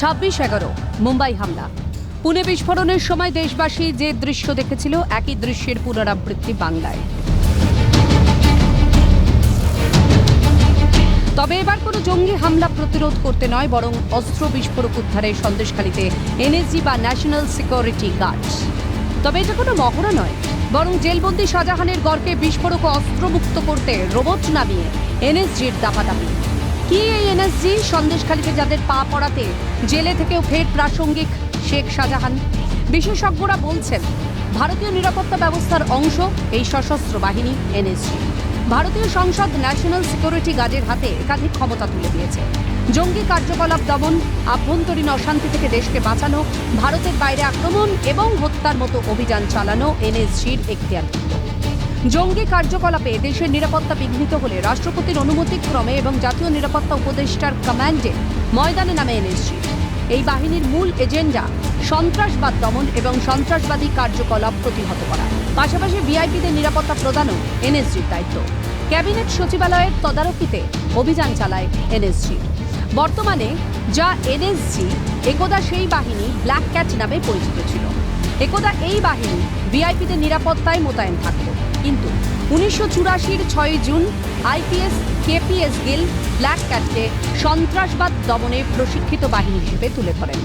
ছাব্বিশ এগারো, মুম্বাই হামলা। পুনে বিস্ফোরণের সময় দেশবাসী যে দৃশ্য দেখেছিল, একই দৃশ্যের পুনরাবৃত্তি বাংলায়। তবে এবার কোনো জঙ্গি হামলা প্রতিরোধ করতে নয়, বরং অস্ত্র বিস্ফোরক উদ্ধারে সন্দেশখালীতে এনএসজি বা ন্যাশনাল সিকিউরিটি গার্ড। তবে এটা কোনো মহড়া নয়, বরং জেলবন্দি শাহজাহানের গড়কে বিস্ফোরক অস্ত্রমুক্ত করতে রোবট নামিয়ে এনএসজির দাপাদাপি। কি এই এনএসজি? সন্দেশখালীতে যাদের পা পড়াতে জেলে থেকেও ফের প্রাসঙ্গিক শেখ শাহজাহান। বিশেষজ্ঞরা বলছেন, ভারতীয় নিরাপত্তা ব্যবস্থার অংশ এই সশস্ত্র বাহিনী, এনএসজি। ভারতীয় সংসদ ন্যাশনাল সিকিউরিটি গার্ডের হাতে একাধিক ক্ষমতা তুলে দিয়েছে। জঙ্গি কার্যকলাপ দমন, আভ্যন্তরীণ অশান্তি থেকে দেশকে বাঁচানো, ভারতের বাইরে আক্রমণ এবং হত্যার মতো অভিযান চালানো এনএসজির এখতিয়ারভুক্ত। জঙ্গি কার্যকলাপে দেশের নিরাপত্তা বিঘ্নিত হলে রাষ্ট্রপতির অনুমতিক্রমে এবং জাতীয় নিরাপত্তা উপদেষ্টার কমান্ডে ময়দানে নামে এনএসজি। এই বাহিনীর মূল এজেন্ডা সন্ত্রাসবাদ দমন এবং সন্ত্রাসবাদী কার্যকলাপ প্রতিহত করা। পাশাপাশি ভিআইপিদের নিরাপত্তা প্রদানও এনএসজির দায়িত্ব। ক্যাবিনেট সচিবালয়ের তদারকিতে অভিযান চালায় এনএসজি। বর্তমানে যা এনএসজি, একদা সেই বাহিনী ব্ল্যাক ক্যাট নামে পরিচিত ছিল। একদা এই বাহিনী ভিআইপিদের নিরাপত্তায় মোতায়েন থাকত। কিন্তু উনিশশো চুরাশির ছয় June IPS KPS Gill black ক্যাটকে সন্ত্রাসবাদ দমনে প্রশিক্ষিত বাহিনী হিসেবে তুলে ধরেন।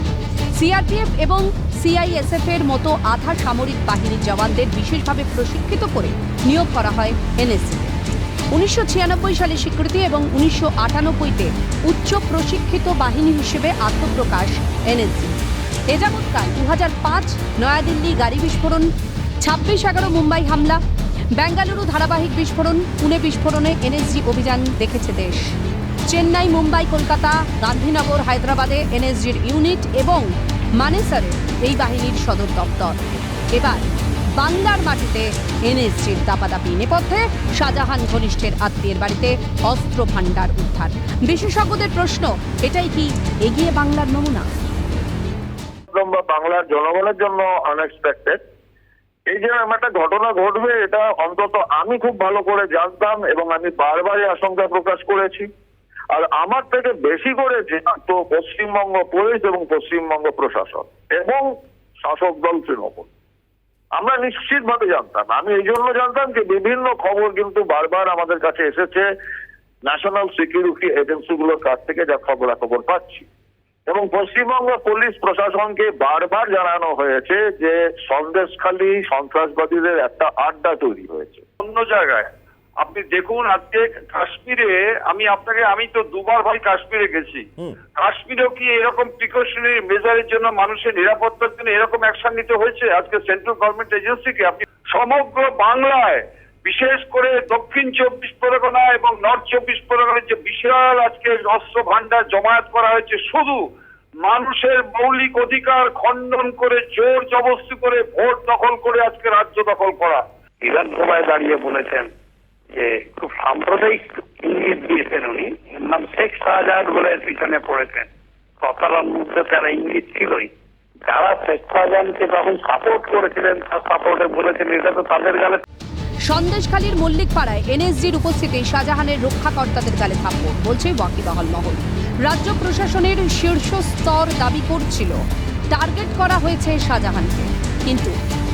সিআরপিএফ এবং সিআইএসএফ এর মতো আধা সামরিক বাহিনীর জওয়ানদের বিশেষভাবে প্রশিক্ষিত করে নিয়োগ করা হয় এনএসসি উনিশশো ছিয়ানব্বই সালে স্বীকৃতি এবং উনিশশো আটানব্বইতে উচ্চ প্রশিক্ষিত বাহিনী হিসেবে আত্মপ্রকাশ এনএসজি এ যাবৎকাল দু হাজার পাঁচ নয়াদিল্লি গাড়ি বিস্ফোরণ, ছাব্বিশ এগারো মুম্বাই হামলা বেঙ্গালুরু ধারাবাহিক বিস্ফোরণ, পুনে বিস্ফোরণে এনএসজি অভিযান দেখেছে দেশ। চেন্নাই, মুম্বাই, কলকাতা, গান্ধীনগর, হায়দ্রাবাদে এনএসজির ইউনিট এবং মানেসারে এই বাহিনীর সদর দপ্তর। এবার বাংলার মাটিতে এনএসজির দাপাদাপি নেপথ্যে শাহজাহান ঘনিষ্ঠের আত্মীয়ের বাড়িতে অস্ত্র ভাণ্ডার উদ্ধার। বিশেষজ্ঞদের প্রশ্ন, এটাই কি এগিয়ে বাংলার নমুনা? বাংলার জনগণের জন্য আনএক্সপেক্টেড এই যে একটা ঘটনা ঘটবে, এটা অন্তত আমি খুব ভালো করে জানতাম এবং আমি বারবারই আশঙ্কা প্রকাশ করেছি। আর আমার থেকে বেশি করে তো পশ্চিমবঙ্গ পুলিশ এবং পশ্চিমবঙ্গ প্রশাসন এবং শাসক দল তৃণমূল। আমরা নিশ্চিতভাবে জানতাম। আমি এই জন্য জানতাম যে বিভিন্ন খবর কিন্তু বারবার আমাদের কাছে এসেছে। ন্যাশনাল সিকিউরিটি এজেন্সিগুলোর কাছ থেকে যা খবরাখবর পাচ্ছি। এবং পশ্চিমবঙ্গ পুলিশ প্রশাসনকে বারবার জানানো হয়েছে যে সন্দেশখালী সন্ত্রাসবাদীদের একটা আড্ডা তৈরি হয়েছে। অন্য জায়গায়। আপনি দেখুন আজকে কাশ্মীরে আমি আপনাকে আমি তো দুবার ভাই কাশ্মীরে গেছি। কাশ্মীরেও কি এরকম প্রিকশনারি মেজারের জন্য মানুষের নিরাপত্তার জন্য এরকম অ্যাকশন নিতে হয়েছে? আজকে সেন্ট্রাল গভর্নমেন্ট এজেন্সিকে আপনি সমগ্র বাংলায় বিশেষ করে দক্ষিণ চব্বিশ পরগনা এবং নর্থ চব্বিশ পরগনার যে বিশাল আজকে অস্ত্র ভান্ডার জমায়েত করা হয়েছে, শুধু মানুষের মৌলিক অধিকার খণ্ডন করে, জোর জবস্তি করে ভোট দখল করে আজকে রাজ্য দখল করা। বিধানসভায় দাঁড়িয়ে বলেছেন যে, খুব সাম্প্রদায়িক ইঙ্গিত দিয়েছেন উনি। নাম শেখ শাহজাহান বলে পিছনে পড়েছেন। কথার মধ্যে তারা ইঙ্গিত ছিলই। যারা শেখ শাহজাহানকে তখন সাপোর্ট করেছিলেন, তার সাপোর্টে বলেছেন, এটা তো তাদের গালে সন্দেশখালীর মল্লিকপাড়ায় এনএসজির উপস্থিতি শাহজাহানের রক্ষাকর্তাদের গালে থাপ্পড়, বলছে ওয়াকিবহাল মহল। রাজ্য প্রশাসনের শীর্ষ স্তর দাবি করছিল, টার্গেট করা হয়েছে শাহজাহানকে। কিন্তু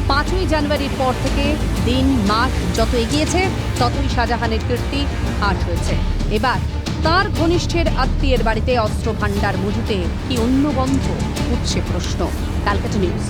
পাঁচই জানুয়ারির পর থেকে দিন, মাস যত এগিয়েছে, ততই শাহজাহানের কীর্তি হ্রাস হয়েছে। এবার তার ঘনিষ্ঠের আত্মীয়ের বাড়িতে অস্ত্র ভাণ্ডার মজুতে কি অন্য বন্ধ উঠছে প্রশ্ন। ক্যালকাটা নিউজ।